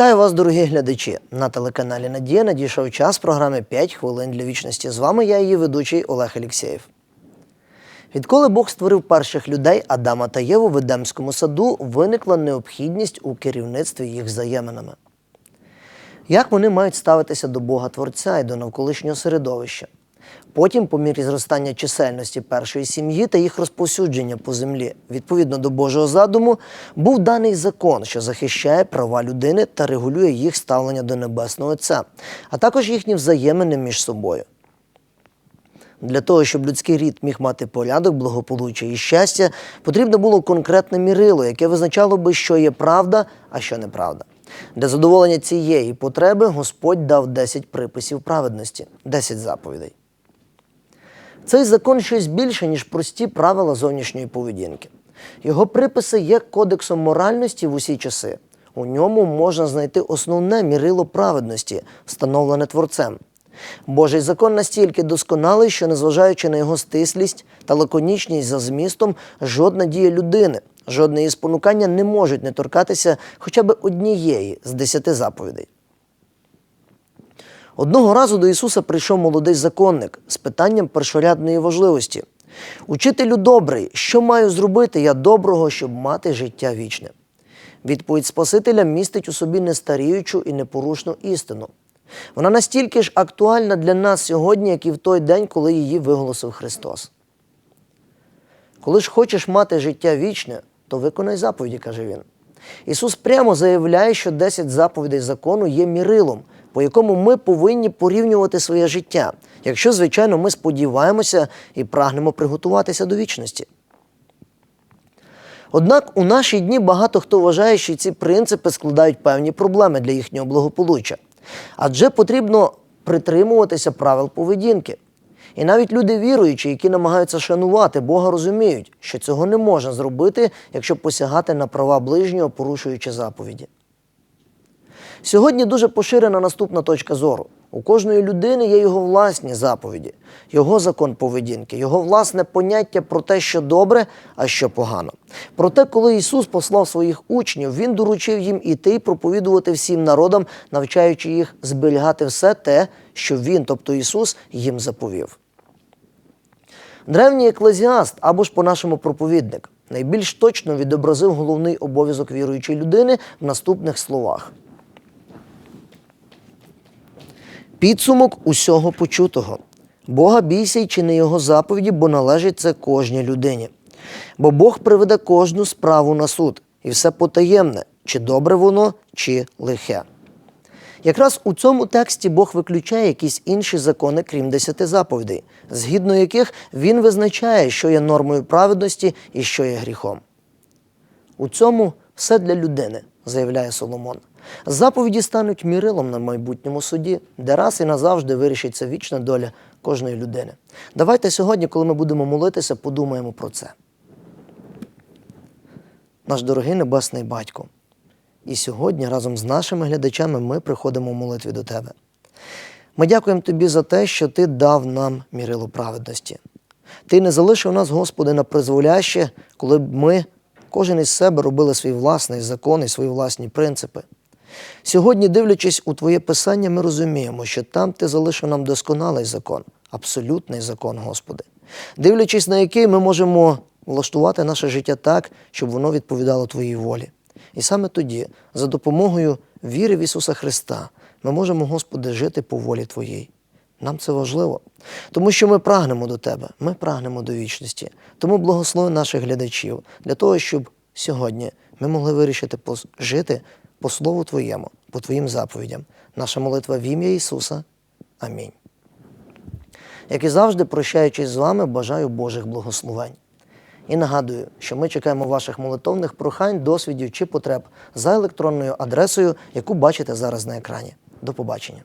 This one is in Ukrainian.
Вітаю вас, дорогі глядачі! На телеканалі Надія надійшов час програми «5 хвилин для вічності. З вами я, її ведучий Олег Алєксєєв. Відколи Бог створив перших людей Адама та Єву в Едемському саду, виникла необхідність у керівництві їх взаєминами. Як вони мають ставитися до Бога Творця і до навколишнього середовища? Потім, по мірі зростання чисельності першої сім'ї та їх розповсюдження по землі, відповідно до Божого задуму, був даний закон, що захищає права людини та регулює їх ставлення до Небесного Отця, а також їхні взаємини між собою. Для того, щоб людський рід міг мати порядок, благополуччя і щастя, потрібно було конкретне мірило, яке визначало би, що є правда, а що неправда. Для задоволення цієї потреби Господь дав 10 приписів праведності, 10 заповідей. Цей закон щось більше, ніж прості правила зовнішньої поведінки. Його приписи є кодексом моральності в усі часи. У ньому можна знайти основне мірило праведності, встановлене творцем. Божий закон настільки досконалий, що, незважаючи на його стислість та лаконічність за змістом, жодна дія людини, жодне її спонукання не можуть не торкатися хоча б однієї з десяти заповідей. Одного разу до Ісуса прийшов молодий законник з питанням першорядної важливості. Учителю добрий, що маю зробити я доброго, щоб мати життя вічне? Відповідь Спасителя містить у собі нестаріючу і непорушну істину. Вона настільки ж актуальна для нас сьогодні, як і в той день, коли її виголосив Христос. Коли ж хочеш мати життя вічне, то виконай заповіді, каже він. Ісус прямо заявляє, що 10 заповідей закону є мірилом, по якому ми повинні порівнювати своє життя, якщо, звичайно, ми сподіваємося і прагнемо приготуватися до вічності. Однак у наші дні багато хто вважає, що ці принципи складають певні проблеми для їхнього благополуччя. Адже потрібно притримуватися правил поведінки. І навіть люди віруючі, які намагаються шанувати Бога, розуміють, що цього не можна зробити, якщо посягати на права ближнього, порушуючи заповіді. Сьогодні дуже поширена наступна точка зору. У кожної людини є його власні заповіді, його закон поведінки, його власне поняття про те, що добре, а що погано. Проте, коли Ісус послав своїх учнів, Він доручив їм іти проповідувати всім народам, навчаючи їх зберігати все те, що Він, тобто Ісус, їм заповів. Древній еклезіаст або ж по-нашому проповідник найбільш точно відобразив головний обов'язок віруючої людини в наступних словах. Підсумок усього почутого. Бога бійся й чини його заповіді, бо належить це кожній людині. Бо Бог приведе кожну справу на суд, і все потаємне, чи добре воно, чи лихе. Якраз у цьому тексті Бог виключає якісь інші закони, крім десяти заповідей, згідно яких він визначає, що є нормою праведності і що є гріхом. У цьому все для людини, заявляє Соломон. Заповіді стануть мірилом на майбутньому суді, де раз і назавжди вирішиться вічна доля кожної людини. Давайте сьогодні, коли ми будемо молитися, подумаємо про це. Наш дорогий Небесний Батько. І сьогодні разом з нашими глядачами ми приходимо в молитві до Тебе. Ми дякуємо Тобі за те, що Ти дав нам мірило праведності. Ти не залишив нас, Господи, на призволяще, коли б ми, кожен із себе, робили свій власний закон і свої власні принципи. Сьогодні, дивлячись у Твоє Писання, ми розуміємо, що там Ти залишив нам досконалий закон, абсолютний закон, Господи, дивлячись на який ми можемо влаштувати наше життя так, щоб воно відповідало Твоїй волі. І саме тоді, за допомогою віри в Ісуса Христа, ми можемо, Господи, жити по волі Твоїй. Нам це важливо, тому що ми прагнемо до Тебе, ми прагнемо до вічності. Тому благослови наших глядачів для того, щоб сьогодні ми могли вирішити жити по Слову Твоєму, по Твоїм заповідям. Наша молитва в ім'я Ісуса. Амінь. Як і завжди, прощаючись з вами, бажаю Божих благословень. І нагадую, що ми чекаємо ваших молитовних прохань, досвідів чи потреб за електронною адресою, яку бачите зараз на екрані. До побачення.